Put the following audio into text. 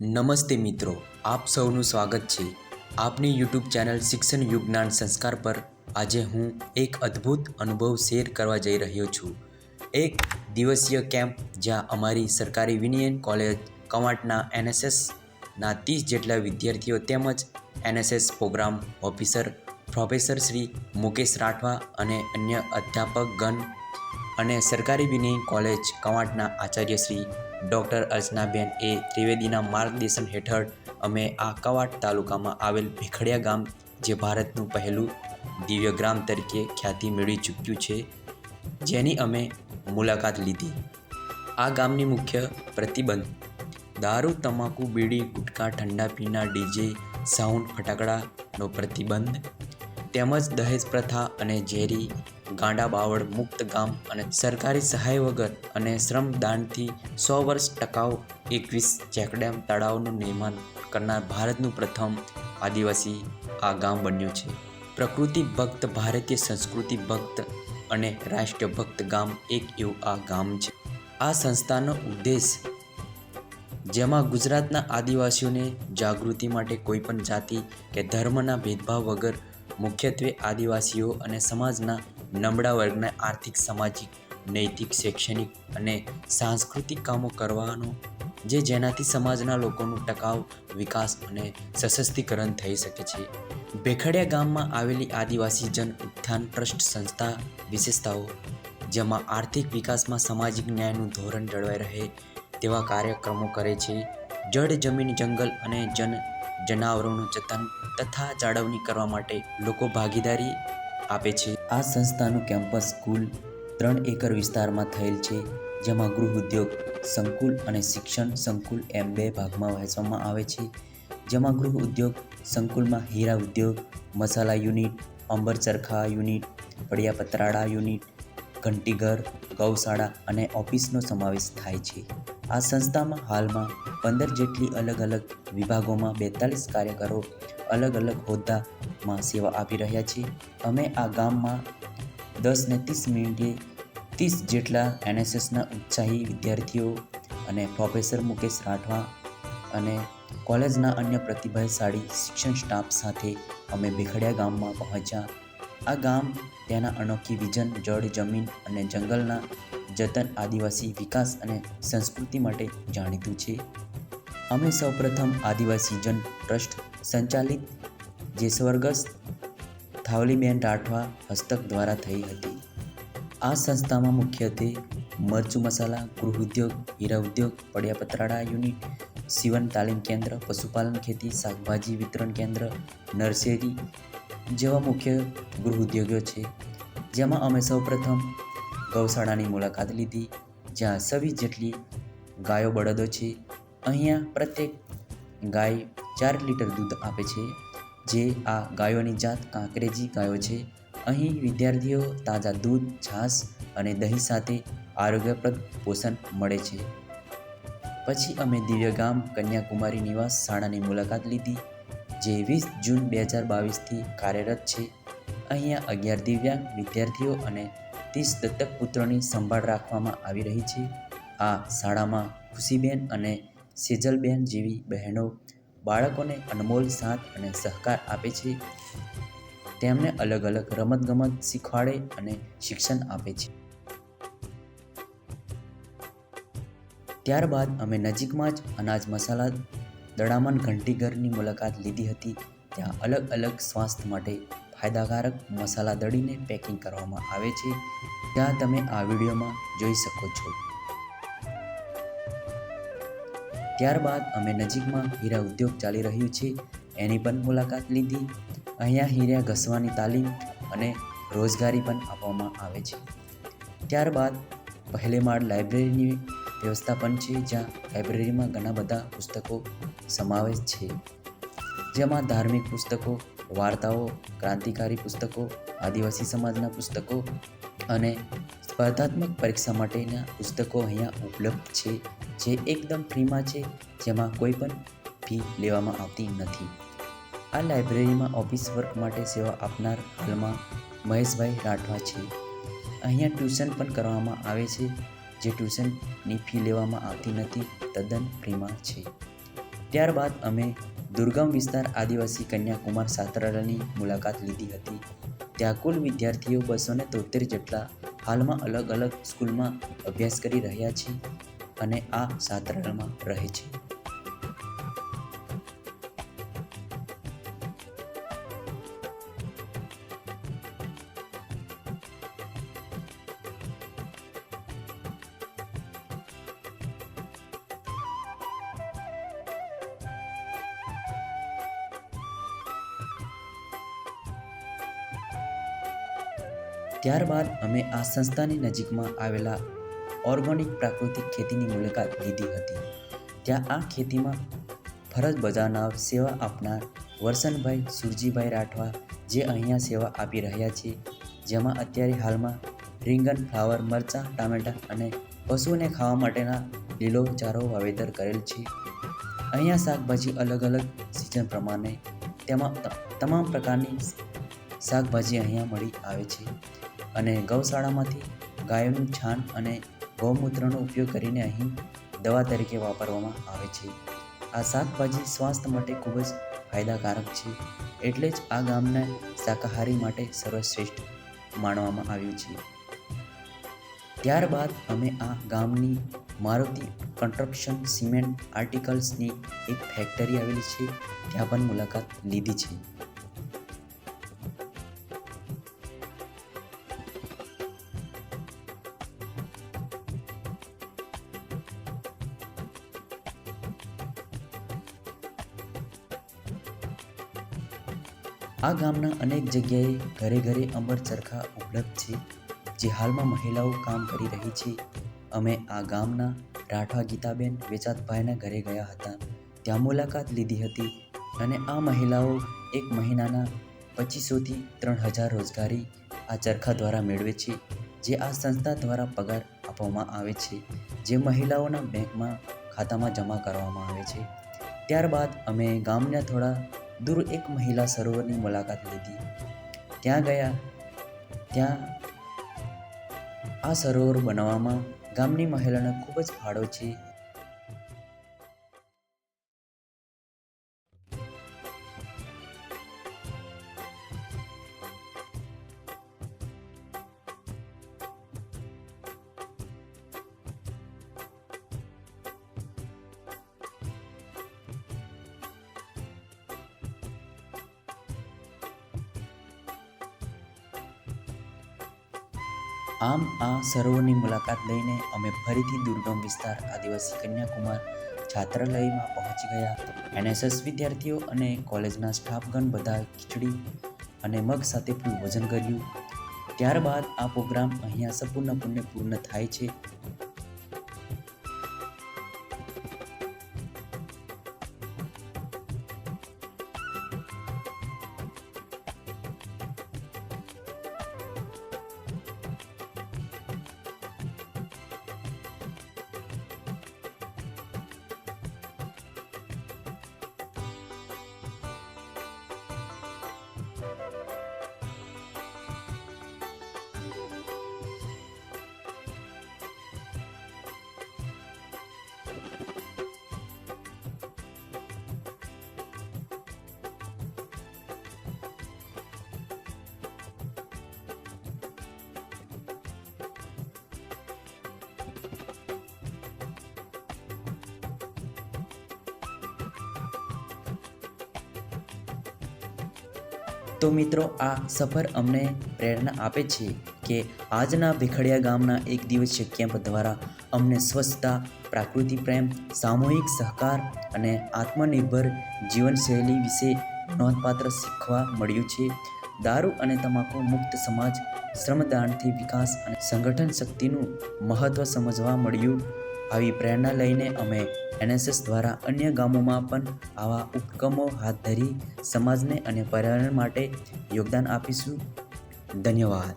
નમસ્તે મિત્રો, આપ સૌનું સ્વાગત છે. આપની યુટ્યુબ ચેનલ શિક્ષણ યુગ જ્ઞાન સંસ્કાર પર આજે હું એક અદ્ભુત અનુભવ શેર કરવા જઈ રહ્યો છું. એક દિવસીય કેમ્પ જ્યાં અમારી સરકારી વિનિયન કોલેજ કવાંટના એનએસએસના ત્રીસ જેટલા વિદ્યાર્થીઓ તેમજ NSS program officer professor Shri Mukesh Rathwa અને અન્ય અધ્યાપકગણ અને સરકારી વિનિયન કોલેજ કવાંટના આચાર્ય શ્રી ડૉક્ટર અર્ચનાબેન એ ત્રિવેદીના માર્ગદર્શન હેઠળ અમે આ કવાટ તાલુકામાં આવેલ ભીખડિયા ગામ, જે ભારતનું પહેલું દિવ્ય ગ્રામ તરીકે ખ્યાતિ મેળવી ચૂક્યું છે, જેની અમે મુલાકાત લીધી. આ ગામની મુખ્ય પ્રતિબંધ, દારૂ, તમાકુ, બીડી ગુટખા ઠંડા પીના ડીજે, સાઉન્ડ, ફટાકડાનો પ્રતિબંધ, તેમજ દહેજ પ્રથા અને ઝેરી ગાંડા બાવળ મુક્ત ગામ અને સરકારી સહાય વગર અને શ્રમદાનથી સો વર્ષ ટકાઉ એકવીસ ચેકડેમ તળાવનું નિર્માણ કરનાર ભારતનું પ્રથમ આદિવાસી આ ગામ બન્યું છે. પ્રકૃતિ ભક્ત, ભારતીય સંસ્કૃતિ ભક્ત અને રાષ્ટ્ર ભક્ત ગામ એક એવું આ ગામ છે. આ સંસ્થાનો ઉદ્દેશ જેમાં ગુજરાતના આદિવાસીઓને જાગૃતિ માટે કોઈપણ જાતિ કે ધર્મના ભેદભાવ વગર મુખ્યત્વે આદિવાસીઓ અને સમાજના નબળા વર્ગના આર્થિક, સામાજિક, નૈતિક, શૈક્ષણિક અને સાંસ્કૃતિક કામો કરવાનો, જે જેનાથી સમાજના લોકોનું ટકાઉ વિકાસ અને સશક્તિકરણ થઈ શકે છે. ભેખડિયા ગામમાં આવેલી આદિવાસી જન ઉત્થાન ટ્રસ્ટ સંસ્થા વિશેષતાઓ, જેમાં આર્થિક વિકાસમાં સામાજિક ન્યાયનું ધોરણ જળવાઈ રહે તેવા કાર્યક્રમો કરે છે. જળ, જમીન, જંગલ અને જન જનાવરોનું જતન તથા જાળવણી કરવા માટે લોકો ભાગીદારી આપે છે. આ સંસ્થાનું કેમ્પસ કુલ ત્રણ એકર વિસ્તારમાં થયેલ છે, જેમાં ગૃહ ઉદ્યોગ, સંકુલ અને શિક્ષણ સંકુલ એમ બે ભાગમાં વહેંચવામાં આવે છે. જેમાં ગૃહ ઉદ્યોગ, સંકુલમાં હીરા ઉદ્યોગ, મસાલા યુનિટ, અંબર ચરખા યુનિટ, પડિયા પતરાળા યુનિટ, ઘંટીઘર, ગૌશાળા અને ઓફિસનો સમાવેશ થાય છે. આ સંસ્થામાં હાલમાં પંદર જેટલી અલગ અલગ વિભાગોમાં બેતાલીસ કાર્યકરો અલગ અલગ હોદ્દામાં સેવા આપી રહ્યા છે અમે આ ગામમાં દસ ને ત્રીસ મિનિટે ત્રીસ જેટલા એનએસએસના ઉત્સાહી વિદ્યાર્થીઓ અને પ્રોફેસર મુકેશ રાઠવા અને કોલેજના અન્ય પ્રતિભાશાળી શિક્ષણ સ્ટાફ સાથે અમે ભીખડિયા ગામમાં પહોંચ્યા. આ ગામ તેના અનોખી વિઝન, જળ, જમીન અને જંગલના જતન, આદિવાસી વિકાસ અને સંસ્કૃતિ માટે જાણીતું છે. અમે સૌપ્રથમ આદિવાસી જન ટ્રસ્ટ સંચાલિત જે સ્વર્ગસ્થ થાવલીબેન રાઠવા હસ્તક દ્વારા થઈ હતી. આ સંસ્થામાં મુખ્યત્વે મરચું મસાલા, ગૃહ ઉદ્યોગ, હીરા ઉદ્યોગ પડિયા પતરાળા યુનિટ સીવન તાલીમ કેન્દ્ર, પશુપાલન ખેતી, શાકભાજી વિતરણ કેન્દ્ર, નર્સરી જેવા મુખ્ય ગૃહ ઉદ્યોગો છે. જેમાં અમે સૌપ્રથમ ગૌશાળાની મુલાકાત લીધી, જ્યાં સવી જેટલી ગાયો બળદો છે અહીંયા પ્રત્યેક ગાય ચાર લીટર દૂધ આપે છે, જે આ ગાયોની જાત કાંકરેજી ગાયો છે. અહીં વિદ્યાર્થીઓ તાજા દૂધ, છાશ અને દહીં સાથે આરોગ્યપ્રદ પોષણ મળે છે. પછી અમે દિવ્યગામ કન્યાકુમારી નિવાસ શાળાની મુલાકાત લીધી, જે વીસ જૂન બે હજાર બાવીસથી કાર્યરત છે. અહીંયા અગિયાર દિવ્યાંગ વિદ્યાર્થીઓ અને ત્રીસ દત્તક પુત્રોની સંભાળ રાખવામાં આવી રહી છે. આ શાળામાં ખુશીબેન અને સેજલબેન જેવી બહેનો બાળકોને અનમોલ સાથ અને સહકાર આપે છે. તેમને અલગ અલગ રમતગમત શીખવાડે અને શિક્ષણ આપે છે. ત્યારબાદ અમે નજીકમાં જ અનાજ મસાલા દડામણ ઘંટીઘરની મુલાકાત લીધી હતી. ત્યાં અલગ અલગ સ્વાસ્થ્ય માટે ફાયદાકારક મસાલા દળીને પેકિંગ કરવામાં આવે છે. ત્યાં તમે આ વિડીયોમાં જોઈ શકો છો. ત્યારબાદ અમે નજીકમાં હીરા ઉદ્યોગ ચાલી રહ્યું છે. એની પણ મુલાકાત લીધી. અહીંયા હીરા ઘસવાની તાલીમ અને રોજગારી પણ આપવામાં આવે છે. ત્યારબાદ પહેલે માળ લાઇબ્રેરીની વ્યવસ્થા પણ છે, જ્યાં લાઇબ્રેરીમાં ઘણા બધા પુસ્તકો સમાવેશ છે. જેમાં ધાર્મિક પુસ્તકો, વાર્તાઓ, ક્રાંતિકારી પુસ્તકો, આદિવાસી સમાજના પુસ્તકો અને સ્પર્ધાત્મક પરીક્ષા માટેના પુસ્તકો અહીંયા ઉપલબ્ધ છે. જે એકદમ ફ્રીમાં છે, જેમાં કોઈ પણ ફી લેવામાં આવતી નથી. આ લાઇબ્રેરીમાં ઓફિસ વર્ક માટે સેવા આપનાર હાલમાં મહેશભાઈ રાઠવા છે. અહીંયા ટ્યુશન પણ કરવામાં આવે છે, જે ટ્યુશનની ફી લેવામાં આવતી નથી, તદ્દન ફ્રીમાં છે. ત્યારબાદ અમે દુર્ગમ વિસ્તાર આદિવાસી કન્યાકુમાર છાત્રાલયની મુલાકાત લીધી હતી. ત્યાં કુલ વિદ્યાર્થીઓ બસો તોતેર જેટલા હાલમાં અલગ અલગ સ્કૂલમાં અભ્યાસ કરી રહ્યા છે. અને આ છાત્રાલયમાં રહે છે. ત્યારબાદ અમે આ સંસ્થાની નજીકમાં આવેલા ઓર્ગોનિક પ્રાકૃતિક ખેતીની મુલાકાત લીધી હતી. ત્યાં આ ખેતીમાં ફરજ બજાવનાર સેવા આપનાર વરસનભાઈ સુરજીભાઈ રાઠવા જે અહીંયા સેવા આપી રહ્યા છે, જેમાં અત્યારે હાલમાં રીંગણ, ફ્લાવર, મરચાં, ટામેટાં અને પશુઓને ખાવા માટેના લીલો ચારો વાવેતર કરેલ છે. અહીંયા શાકભાજી અલગ અલગ સિઝન પ્રમાણે તેમાં તમામ પ્રકારની શાકભાજી અહીંયા મળી આવે છે અને ગૌશાળામાંથી ગાયોનું છાણ અને ગૌમૂત્રનો ઉપયોગ કરીને અહીં દવા તરીકે વાપરવામાં આવે છે. આ શાકભાજી સ્વાસ્થ્ય માટે ખૂબ જ ફાયદાકારક છે. એટલે જ આ ગામને શાકાહારી માટે સર્વશ્રેષ્ઠ માનવામાં આવ્યું છે. ત્યારબાદ અમે આ ગામની મારુતિ કન્સ્ટ્રક્શન સિમેન્ટ આર્ટિકલ્સની એક ફેક્ટરી આવેલી છે. ત્યાં પણ મુલાકાત લીધી છે. આ ગામના અનેક જગ્યાએ ઘરે ઘરે અમર ચરખા ઉપલબ્ધ છે, જે હાલમાં મહિલાઓ કામ કરી રહી છે. અમે આ ગામના રાઠવા ગીતાબેન વેચાતભાઈના ઘરે ગયા હતા. ત્યાં મુલાકાત લીધી હતી અને આ મહિલાઓ એક મહિનાના પચીસોથી ત્રણ હજાર રોજગારી આ ચરખા દ્વારા મેળવે છે, જે આ સંસ્થા દ્વારા પગાર આપવામાં આવે છે, જે મહિલાઓના બેંકમાં ખાતામાં જમા કરવામાં આવે છે. ત્યારબાદ અમે ગામના થોડા દૂર એક મહિલા સરોવરની મુલાકાત લીધી. ત્યાં ગયા. ત્યાં આ સરોવર બનાવવામાં ગામની મહિલાનો ખૂબ જ ફાળો છે. આમ આ સરોવરની મુલાકાત લઈને અમે ફરીથી દુર્ગમ વિસ્તાર આદિવાસી કન્યાકુમાર છાત્રાલયમાં પહોંચી ગયા. એનએસએસ વિદ્યાર્થીઓ અને કોલેજના સ્ટાફગણ બધા ખીચડી અને મગ સાથે પણ ભોજન કર્યું. ત્યારબાદ આ પ્રોગ્રામ અહીંયા સંપૂર્ણપણે પૂર્ણ થાય છે. તો મિત્રો, આ સફર અમને પ્રેરણા આપે છે કે આજના ભીખડિયા ગામના એક દિવસીય કેમ્પ દ્વારા અમને સ્વચ્છતા પ્રાકૃતિક પ્રેમ, સામૂહિક સહકાર અને આત્મનિર્ભર જીવનશૈલી વિશે નોંધપાત્ર શીખવા મળ્યું છે. દારૂ અને તમાકુ મુક્ત સમાજ, શ્રમદાનથી વિકાસ અને સંગઠન શક્તિનું મહત્ત્વ સમજવા મળ્યું. આવી પ્રેરણા લઈને અમે એનએસએસ દ્વારા અન્ય ગામોમાં પણ આવા ઉપક્રમો હાથ ધરી સમાજને અને પર્યાવરણ માટે યોગદાન આપીશું. ધન્યવાદ.